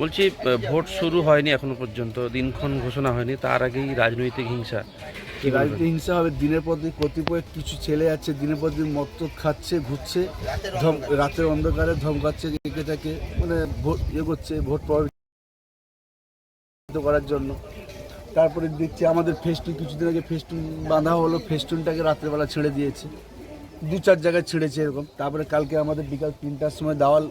বলছি ভোট শুরু হয়নি এখনও পর্যন্ত, দিনক্ষণ ঘোষণা হয়নি, তার আগেই রাজনৈতিক হিংসা। কি বলবেন? রাজনীতি হিংসা হবে, দিনের পর দিন কতিপয় কিছু ছেলে আছে, দিনের পর দিন মত্ত খাচ্ছে, ঘুরছে রাতের অন্ধকারে ধমকাচ্ছে মানে ভোট ইয়ে করছে, ভোট প্রভাবিত করার জন্য। তারপরে দেখছি আমাদের ফেস্টুন, কিছুদিন আগে ফেস্টুন বাঁধা হলো, ফেস্টুনটাকে রাত্রেবেলা ছেড়ে দিয়েছে। দু চার জায়গায় ছেড়েছে এরকম। তারপরে কালকে আমাদের বিকাল তিনটার সময় দাওয়াল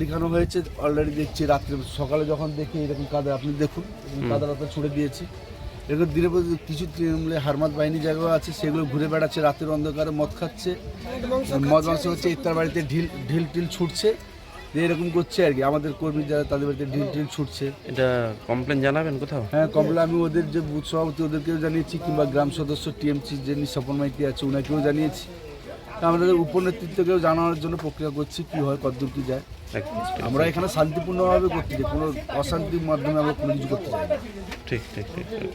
লিখানো হয়েছে অলরেডি দেখছি রাত্রে সকালে যখন দেখি এরকম কাদা আপনি দেখুন কাদা রাতে ছুড়ে দিয়েছি। এরকম পর কিছু তৃণমূলে হারমাত বাহিনী জায়গাও আছে সেগুলো ঘুরে বেড়াচ্ছে রাতের অন্ধকারে মদ খাচ্ছে। মদ মাংস হচ্ছে ইত্যার বাড়িতে ঢিল ঢিল টিল ছুটছে। এরকম করছে আর কি আমাদের কর্মী যারা তাদের বাড়িতে ঢিল টিল ছুটছে। এটা কমপ্লেন জানাবেন কোথাও? হ্যাঁ কমপ্লেন আমি ওদের যে বুথ সভাপতি ওদেরকেও জানিয়েছি কিংবা গ্রাম সদস্য টিএমসি যিনি স্বপন মাইতি আছে ওনাকেও জানিয়েছি। তা আমাদের উপনেতৃত্বকেও জানানোর জন্য প্রক্রিয়া করছি কী হয় কতদূর কী যায়। আমরা এখানে শান্তিপূর্ণভাবে করতে চাই কোনো অশান্তির মাধ্যমে আমরা কোনো কিছু করতে চাই ঠিক ঠিক ঠিক।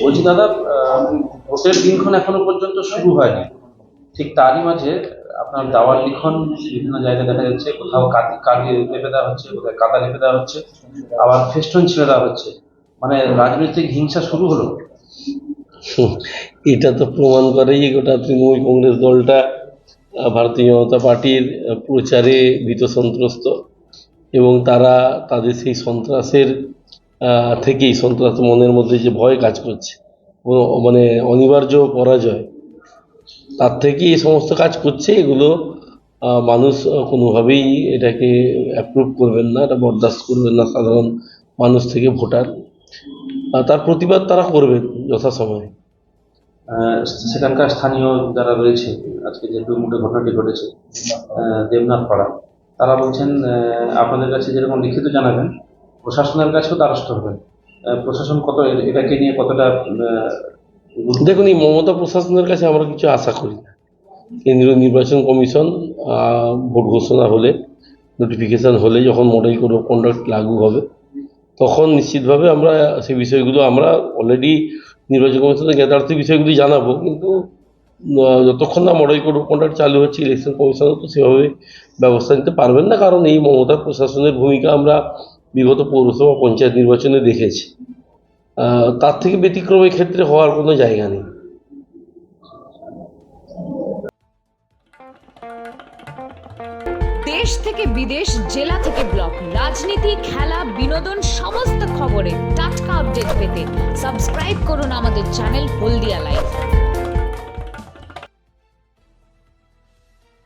বলছি দাদা আহ, ভোটের দিনক্ষণ এখনও পর্যন্ত শুরু হয়নি। ঠিক তারই মাঝে আপনার দাওয়ার লিখন বিভিন্ন জায়গায় দেখা যাচ্ছে, কোথাও কাদি লেপে দেওয়া হচ্ছে কোথাও কাদা লেপে দেওয়া হচ্ছে, আবার ফেস্টুন ছেড়ে দেওয়া হচ্ছে। মানে রাজনৈতিক হিংসা শুরু হলো। এটা তো প্রমাণ করেই গোটা তৃণমূল কংগ্রেস দলটা, ভারতীয় জনতা পার্টির প্রচারে ভীত সন্ত্রস্ত এবং তারা তাদের সেই সন্ত্রাসের থেকেই সন্ত্রাস মনের মধ্যে যে ভয় কাজ করছে মানে অনিবার্য পরাজয়। তার থেকেই এই সমস্ত কাজ করছে, এগুলো মানুষ কোনোভাবেই এটাকে অ্যাপ্রুভ করবেন না, এটা বরদাস্ত করবেন না সাধারণ মানুষ থেকে ভোটার। তার প্রতিবাদ তারা করবেন যথাসময়ে। সেখানকার স্থানীয় যারা রয়েছে, আজকে যে দুর্মুটে ঘটনাটি ঘটেছে দেবনাথ পাড়া, তারা বলছেন আপনাদের কাছে যেরকম লিখিত জানাবেন, প্রশাসনের কাছেও দ্বারস্থ হবেন। প্রশাসন কত এটাকে নিয়ে কতটা দেখুন, এই মমতা প্রশাসনের কাছে আমরা কিছু আশা করি না। কেন্দ্রীয় নির্বাচন কমিশন ভোট ঘোষণা হলে নোটিফিকেশন হলে, যখন মডেল কোড অফ কন্ডাক্ট লাগু হবে, তখন নিশ্চিতভাবে আমরা সেই বিষয়গুলো আমরা অলরেডি নির্বাচন কমিশনের জ্ঞাতার্থী বিষয়গুলি জানাব। কিন্তু যতক্ষণ না মডেল কোড অফ কন্ডাক্ট চালু হচ্ছে ইলেকশন কমিশনও তো সেভাবে ব্যবস্থা নিতে পারবেন না। কারণ এই মমতা প্রশাসনের ভূমিকা আমরা বিগত পৌরসভা পঞ্চায়েত নির্বাচনে দেখেছি। তার থেকে ব্যতিক্রমের ক্ষেত্রে হওয়ার কোনো জায়গা নেই। দেশ থেকে বিদেশ, জেলা থেকে ব্লক, রাজনীতি, খেলা, বিনোদন, সমস্ত খবরে টাটকা আপডেট পেতে সাবস্ক্রাইব করুন আমাদের চ্যানেল হলদিয়া লাইভ